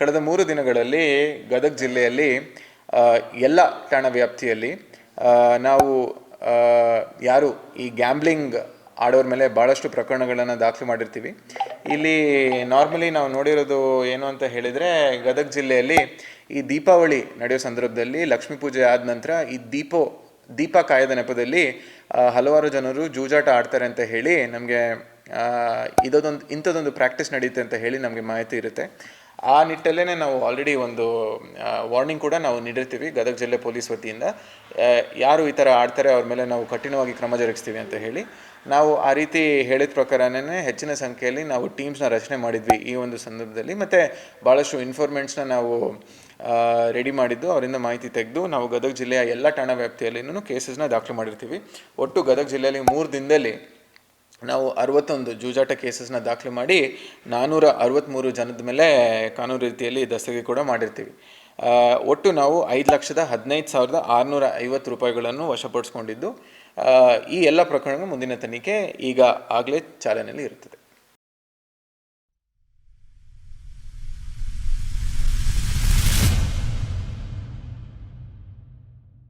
ಕಳೆದ ಮೂರು ದಿನಗಳಲ್ಲಿ ಗದಗ ಜಿಲ್ಲೆಯಲ್ಲಿ ಎಲ್ಲ ತಾಣ ವ್ಯಾಪ್ತಿಯಲ್ಲಿ ನಾವು ಯಾರು ಈ ಗ್ಯಾಂಬ್ಲಿಂಗ್ ಆಡೋರ ಮೇಲೆ ಭಾಳಷ್ಟು ಪ್ರಕರಣಗಳನ್ನು ದಾಖಲು ಮಾಡಿರ್ತೀವಿ. ಇಲ್ಲಿ ನಾರ್ಮಲಿ ನಾವು ನೋಡಿರೋದು ಏನು ಅಂತ ಹೇಳಿದರೆ, ಗದಗ ಜಿಲ್ಲೆಯಲ್ಲಿ ಈ ದೀಪಾವಳಿ ನಡೆಯೋ ಸಂದರ್ಭದಲ್ಲಿ ಲಕ್ಷ್ಮೀ ಪೂಜೆ ಆದ ನಂತರ ಈ ದೀಪೋ, ದೀಪ ಕಾಯದ ನೆಪದಲ್ಲಿ ಹಲವಾರು ಜನರು ಜೂಜಾಟ ಆಡ್ತಾರೆ ಅಂತ ಹೇಳಿ ನಮಗೆ ಇದೊಂದು ಇಂಥದ್ದೊಂದು ಪ್ರಾಕ್ಟೀಸ್ ನಡೆಯುತ್ತೆ ಅಂತ ಹೇಳಿ ನಮಗೆ ಮಾಹಿತಿ ಇರುತ್ತೆ. ಆ ನಿಟ್ಟಲ್ಲೇ ನಾವು ಆಲ್ರೆಡಿ ಒಂದು ವಾರ್ನಿಂಗ್ ಕೂಡ ನಾವು ನೀಡಿರ್ತೀವಿ ಗದಗ ಜಿಲ್ಲೆ ಪೊಲೀಸ್ ವತಿಯಿಂದ. ಯಾರು ಈ ಥರ ಆಡ್ತಾರೆ ಅವ್ರ ಮೇಲೆ ನಾವು ಕಠಿಣವಾಗಿ ಕ್ರಮ ಜರುಗಿಸ್ತೀವಿ ಅಂತ ಹೇಳಿ ನಾವು ಆ ರೀತಿ ಹೇಳಿದ ಪ್ರಕಾರನೇ ಹೆಚ್ಚಿನ ಸಂಖ್ಯೆಯಲ್ಲಿ ನಾವು ಟೀಮ್ಸ್ನ ರಚನೆ ಮಾಡಿದ್ವಿ ಈ ಒಂದು ಸಂದರ್ಭದಲ್ಲಿ. ಮತ್ತು ಭಾಳಷ್ಟು ಇನ್ಫಾರ್ಮೆಂಟ್ಸ್ನ ನಾವು ರೆಡಿ ಮಾಡಿದ್ದು, ಅವರಿಂದ ಮಾಹಿತಿ ತೆಗೆದು ನಾವು ಗದಗ ಜಿಲ್ಲೆಯ ಎಲ್ಲ ಠಾಣಾ ವ್ಯಾಪ್ತಿಯಲ್ಲಿನೂ ಕೇಸಸ್ನ ದಾಖಲು ಮಾಡಿರ್ತೀವಿ. ಒಟ್ಟು ಗದಗ ಜಿಲ್ಲೆಯಲ್ಲಿ ಮೂರು ದಿನದಲ್ಲಿ ನಾವು ಅರವತ್ತೊಂದು ಜೂಜಾಟ ಕೇಸಸ್ನ ದಾಖಲೆ ಮಾಡಿ ನಾನ್ನೂರ ಅರವತ್ತ್ಮೂರು ಜನದ ಮೇಲೆ ಕಾನೂನು ರೀತಿಯಲ್ಲಿ ದಸ್ತಗಿ ಕೂಡ ಮಾಡಿರ್ತೀವಿ. ಒಟ್ಟು ನಾವು ಐದು ಲಕ್ಷದ ಹದಿನೈದು ಸಾವಿರದ ಆರುನೂರ ಐವತ್ತು ರೂಪಾಯಿಗಳನ್ನು ವಶಪಡಿಸ್ಕೊಂಡಿದ್ದು ಈ ಎಲ್ಲ ಪ್ರಕರಣಗಳು ಮುಂದಿನ ತನಿಖೆ ಈಗ ಆಗಲೇ ಚಾಲನೆಯಲ್ಲಿ ಇರುತ್ತದೆ.